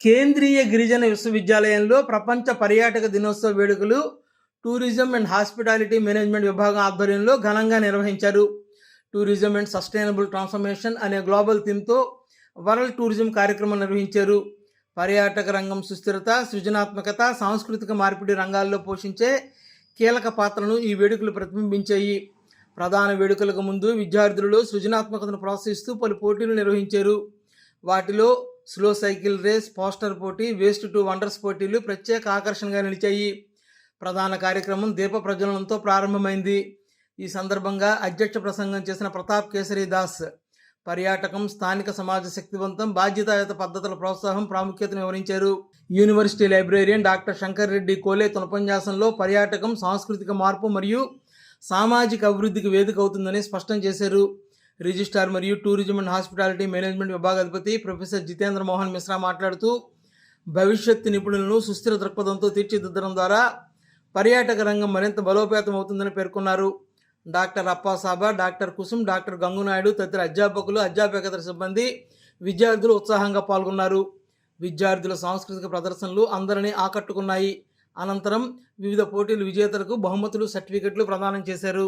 కేంద్రీయ గిరిజన విశ్వవిద్యాలయంలో ప్రపంచ పర్యాటక దినోత్సవ వేడుకలు టూరిజం అండ్ హాస్పిటాలిటీ మేనేజ్మెంట్ విభాగం ఆధ్వర్యంలో ఘనంగా నిర్వహించారు. టూరిజం అండ్ సస్టైనబుల్ ట్రాన్స్ఫర్మేషన్ అనే గ్లోబల్ థీమ్తో వరల్డ్ టూరిజం కార్యక్రమం నిర్వహించారు. పర్యాటక రంగం సుస్థిరత సృజనాత్మకత సాంస్కృతిక మార్పిడి రంగాల్లో పోషించే కీలక పాత్రను ఈ వేడుకలు ప్రతిబింబించాయి. ప్రధాన వేడుకలకు ముందు విద్యార్థులలో సృజనాత్మకతను ప్రోత్సహిస్తూ పలు పోటీలు నిర్వహించారు. వాటిలో స్లో సైకిల్ రేస్ పోస్టర్ పోటీ వేస్ట్ టు వండర్స్ పోటీలు ప్రత్యేక ఆకర్షణగా నిలిచాయి. ప్రధాన కార్యక్రమం దీప ప్రజ్వలనంతో ప్రారంభమైంది. ఈ సందర్భంగా అధ్యక్ష ప్రసంగం చేసిన ప్రతాప్ కేసరి దాస్ పర్యాటకం స్థానిక సమాజ శక్తివంతం బాధ్యతాయుత పద్ధతుల ప్రోత్సాహం ప్రాముఖ్యతను వివరించారు. University librarian doctor Shankar Reddy Kole ఉపన్యాసంలో పర్యాటకం సాంస్కృతిక మార్పు మరియు సామాజిక అభివృద్ధికి వేదిక అవుతుందని స్పష్టం చేశారు. రిజిస్ట్రార్ మరియు టూరిజం అండ్ హాస్పిటాలిటీ మేనేజ్మెంట్ విభాగాధిపతి ప్రొఫెసర్ జితేంద్ర మోహన్ మిశ్రా మాట్లాడుతూ భవిష్యత్ నిపుణులను సుస్థిర దృక్పథంతో తీర్చిదిద్దడం ద్వారా పర్యాటక రంగం మరింత బలోపేతం అవుతుందని పేర్కొన్నారు. Doctor Appasaba doctor Kusum doctor Gangunaidu తదితర అధ్యాపకులు అధ్యాపకేతర సిబ్బంది విద్యార్థులు ఉత్సాహంగా పాల్గొన్నారు. విద్యార్థుల సాంస్కృతిక ప్రదర్శనలు అందరినీ ఆకట్టుకున్నాయి. అనంతరం వివిధ పోటీల విజేతలకు బహుమతులు సర్టిఫికెట్లు ప్రదానం చేశారు.